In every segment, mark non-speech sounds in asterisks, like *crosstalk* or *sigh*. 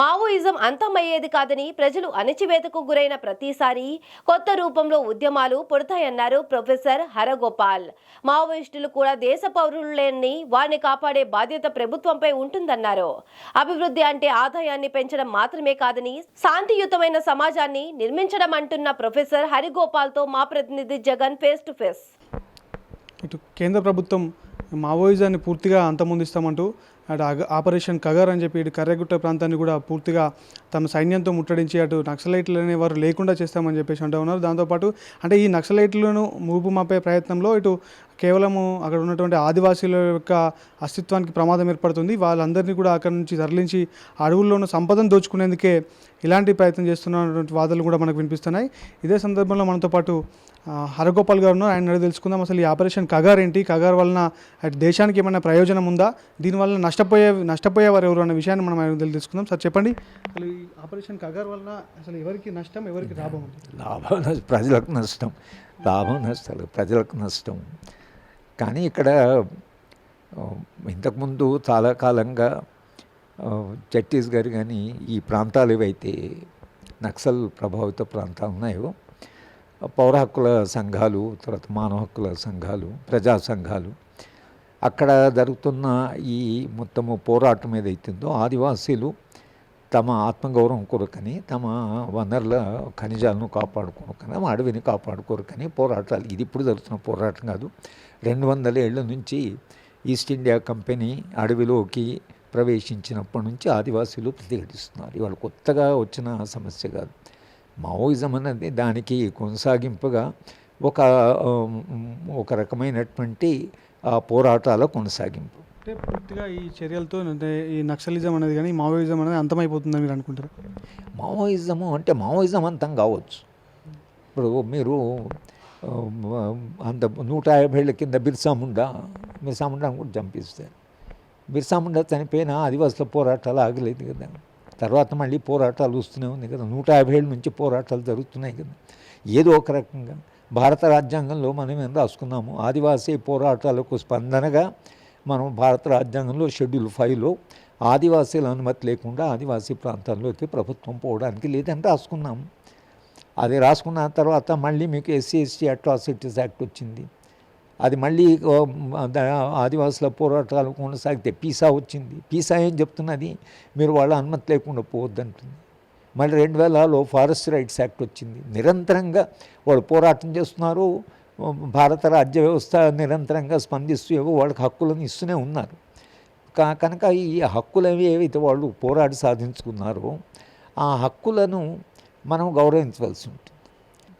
Maoism అంతమయ్యేది కాదని ప్రజలు అణచివేతకు గురైన ప్రతిసారి కొత్త రూపంలో ఉద్యమాలు పుడతాయన్నారు ప్రొఫెసర్ హరగోపాల్. మావోయిస్టులు కూడా దేశ పౌరులేని వారిని కాపాడే బాధ్యత ప్రభుత్వంపై ఉంటుందన్నారు. అభివృద్ధి అంటే ఆదాయాన్ని పెంచడం మాత్రమే కాదని శాంతియుతమైన సమాజాన్ని నిర్మించడం అంటున్న ప్రొఫెసర్ హరిగోపాల్తో మా ప్రతినిధి జగన్ ఫేస్ టు ఫేస్. ఇటు కేంద్ర ప్రభుత్వం మావోయిజాన్ని పూర్తిగా అంతమొందిస్తామంటూ అటు ఆపరేషన్ కగర్ అని చెప్పి ఇటు కర్రగుట్ట ప్రాంతాన్ని కూడా పూర్తిగా తమ సైన్యంతో ముట్టడించి అటు నక్సలైట్లు అనేవారు లేకుండా చేస్తామని చెప్పేసి అంటూ ఉన్నారు. దాంతోపాటు అంటే ఈ నక్సలైట్లను ముగుపు మాపే ప్రయత్నంలో ఇటు కేవలము అక్కడ ఉన్నటువంటి ఆదివాసీల యొక్క అస్తిత్వానికి ప్రమాదం ఏర్పడుతుంది. వాళ్ళందరినీ కూడా అక్కడ నుంచి తరలించి అడవుల్లోనూ సంపదను దోచుకునేందుకే ఇలాంటి ప్రయత్నం చేస్తున్నటువంటి వాదనలు కూడా మనకు వినిపిస్తున్నాయి. ఇదే సందర్భంలో మనతో పాటు హరగోపాల్ గారు ఉన్నారు. ఆయన తెలుసుకుందాం అసలు ఈ ఆపరేషన్ కగార్ ఏంటి? కగార్ వలన దేశానికి ఏమైనా ప్రయోజనం ఉందా? దీనివల్ల నష్టపోయే నష్టపోయేవారు ఎవరు అన్న విషయాన్ని మనం ఆయన తెలుసుకుందాం. సార్ చెప్పండి. అసలు ఈ ఆపరేషన్ కగార్ వలన అసలు ఎవరికి నష్టం ఎవరికి లాభం? లాభం ప్రజలకు నష్టం. లాభం నష్టాలు ప్రజలకు నష్టం. కానీ ఇక్కడ ఇంతకుముందు చాలా కాలంగా ఆ, ఛత్తీస్గఢ్ కానీ ఈ ప్రాంతాలు ఏవైతే నక్సల్ ప్రభావిత ప్రాంతాలు ఉన్నాయో పౌర హక్కుల సంఘాలు తర్వాత మానవ హక్కుల సంఘాలు ప్రజా సంఘాలు. అక్కడ జరుగుతున్న ఈ మొత్తము పోరాటం ఏదైతుందో ఆదివాసీలు తమ ఆత్మగౌరవం కొరకని తమ వనరుల ఖనిజాలను కాపాడుకోరకని అడవిని కాపాడుకోరకని పోరాటాలు. ఇది ఇప్పుడు జరుగుతున్న పోరాటం కాదు. రెండు వందల ఏళ్ళ నుంచి ఈస్ట్ ఇండియా కంపెనీ అడవిలోకి ప్రవేశించినప్పటి నుంచి ఆదివాసీలు ప్రతిఘటిస్తున్నారు. ఇవాళ కొత్తగా వచ్చిన సమస్య కాదు. మావోయిజం అనేది దానికి కొనసాగింపుగా ఒక ఒక రకమైనటువంటి ఆ, పోరాటాల కొనసాగింపు. అంటే పూర్తిగా ఈ చర్యలతో ఈ నక్సలిజం అనేది కానీ మావోయిజం అనేది అంతమైపోతుందని మీరు అనుకుంటారు? మావోయిజము అంటే మావోయిజం అంతం కావచ్చు. ఇప్పుడు మీరు అంత నూట యాభై ఏళ్ళ కింద బిర్సా ముండా బిర్సా ముండాను కూడా చంపిస్తారు. బిర్సా ముండా చనిపోయిన ఆదివాసుల పోరాటాలు ఆగలేదు కదా. తర్వాత మళ్ళీ పోరాటాలు వస్తూనే ఉంది కదా. నూట యాభై ఏళ్ళ నుంచి పోరాటాలు జరుగుతున్నాయి కదా. ఏదో ఒక రకంగా భారత రాజ్యాంగంలో మనం ఏం రాసుకున్నాము? ఆదివాసీ పోరాటాలకు స్పందనగా మనం భారత రాజ్యాంగంలో షెడ్యూల్ ఫైవ్లో ఆదివాసీల అనుమతి లేకుండా ఆదివాసీ ప్రాంతాల్లోకి ప్రభుత్వం పోవడానికి లేదని రాసుకున్నాము. అది రాసుకున్న తర్వాత మళ్ళీ మీకు ఎస్సీ ఎస్టీ అట్రాసిటీస్ యాక్ట్ వచ్చింది. అది మళ్ళీ ఆదివాసుల పోరాటాలు కొనసాగితే పీసా వచ్చింది. పీసా ఏం చెప్తున్నది? మీరు వాళ్ళ అనుమతి లేకుండా పోవద్దంటుంది. మళ్ళీ రెండు వేలలో ఫారెస్ట్ రైట్స్ యాక్ట్ వచ్చింది. నిరంతరంగా వాళ్ళు పోరాటం చేస్తున్నారు. భారత రాజ్య వ్యవస్థ నిరంతరంగా స్పందిస్తూ ఏవో వాళ్ళకి హక్కులను ఇస్తూనే ఉన్నారు. కా- కనుక ఈ హక్కులవి ఏవైతే వాళ్ళు పోరాడి సాధించుకున్నారో ఆ హక్కులను మనం గౌరవించవలసి ఉంటుంది.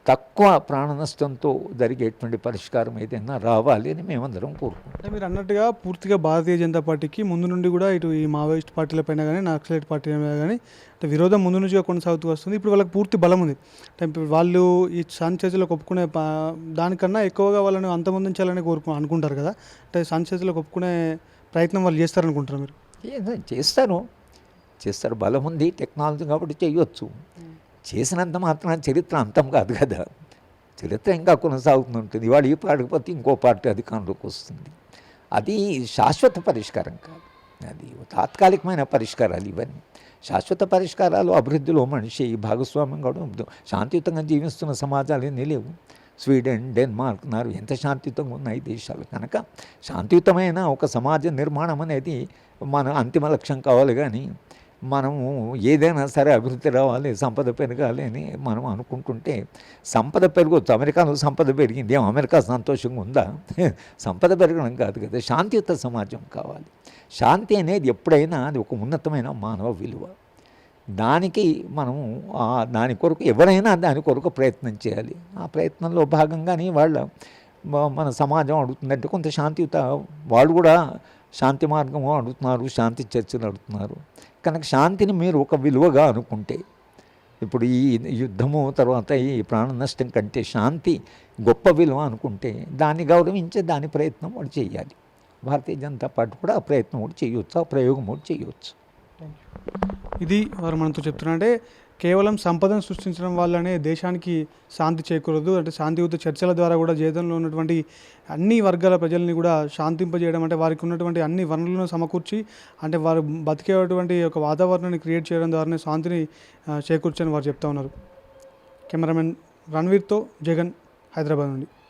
తక్కువ ప్రాణ నష్టంతో జరిగేటువంటి పరిష్కారం ఏదైనా రావాలి అని మేమందరం కోరుకుంటాం అంటే మీరు అన్నట్టుగా పూర్తిగా భారతీయ జనతా పార్టీకి ముందు నుండి కూడా ఇటు ఈ మావోయిస్ట్ పార్టీల పైన కానీ నక్సలైట్ పార్టీల మీద కానీ అంటే విరోధం ముందు నుంచిగా కొనసాగుతూ వస్తుంది. ఇప్పుడు వాళ్ళకి పూర్తి బలం ఉంది. అంటే వాళ్ళు ఈ సాంచేతులకు ఒప్పుకునే దానికన్నా ఎక్కువగా వాళ్ళని అంతమొందించాలని కోరుకు అనుకుంటారు కదా. అంటే సాంచేతులకు ఒప్పుకునే ప్రయత్నం వాళ్ళు చేస్తారనుకుంటారు మీరు? చేస్తారు. చేస్తారు బలం ఉంది టెక్నాలజీ కాబట్టి చేయొచ్చు. చేసినంత మాత్రం చరిత్ర అంతం కాదు కదా. చరిత్ర ఇంకా కొనసాగుతూ ఉంటుంది ఇవాళ ఈ పాడకపోతే ఇంకో పార్టీ అధికారంలోకి వస్తుంది. అది శాశ్వత పరిష్కారం కాదు. అది తాత్కాలికమైన పరిష్కారాలు ఇవన్నీ. శాశ్వత పరిష్కారాలు అభివృద్ధిలో మనిషి భాగస్వామ్యం కూడా శాంతియుతంగా జీవిస్తున్న సమాజాలు ఎన్ని లేవు. స్వీడన్ డెన్మార్క్ నారు ఎంత శాంతియుతంగా ఉన్నాయి దేశాలు. కనుక శాంతియుతమైన ఒక సమాజ నిర్మాణం అనేది మన అంతిమ లక్ష్యం కావాలి కానీ మనము ఏదైనా సరే అభివృద్ధి రావాలి సంపద పెరగాలి అని మనం అనుకుంటుంటే సంపద పెరగవచ్చు అమెరికాలో సంపద పెరిగింది. ఏం అమెరికా సంతోషంగా ఉందా? *laughs* సంపద పెరగడం కాదు కదా. శాంతియుత సమాజం కావాలి. శాంతి అనేది ఎప్పుడైనా అది ఒక ఉన్నతమైన మానవ విలువ. దానికి మనము దాని కొరకు ఎవరైనా దాని కొరకు ప్రయత్నం చేయాలి. ఆ ప్రయత్నంలో భాగంగానే వాళ్ళ మన సమాజం అడుగుతుందంటే కొంత శాంతియుత వాళ్ళు కూడా శాంతి మార్గం అడుగుతున్నారు శాంతి చర్చలు అడుగుతున్నారు. కనుక శాంతిని మీరు ఒక విలువగా అనుకుంటే ఇప్పుడు ఈ యుద్ధము తర్వాత ఈ ప్రాణ నష్టం కంటే శాంతి గొప్ప విలువ అనుకుంటే దాన్ని గౌరవించే దాని ప్రయత్నం కూడా చేయాలి. భారతీయ జనతా పార్టీ కూడా ఆ ప్రయత్నం కూడా చేయవచ్చు ఆ ప్రయోగం కూడా చేయవచ్చు ఇది వారు మనతో చెప్తున్నా అంటే కేవలం సంపదను సృష్టించడం వల్లనే దేశానికి శాంతి చేకూరదు. అంటే శాంతియుత చర్చల ద్వారా కూడా జీవితంలో ఉన్నటువంటి అన్ని వర్గాల ప్రజల్ని కూడా శాంతింపజేయడం అంటే వారికి ఉన్నటువంటి అన్ని వనరులను సమకూర్చి అంటే వారు బతికేటువంటి ఒక వాతావరణాన్ని క్రియేట్ చేయడం ద్వారానే శాంతిని చేకూర్చని వారు చెప్తా ఉన్నారు. కెమెరామెన్ రణ్వీర్తో జగన్ హైదరాబాద్ నుండి.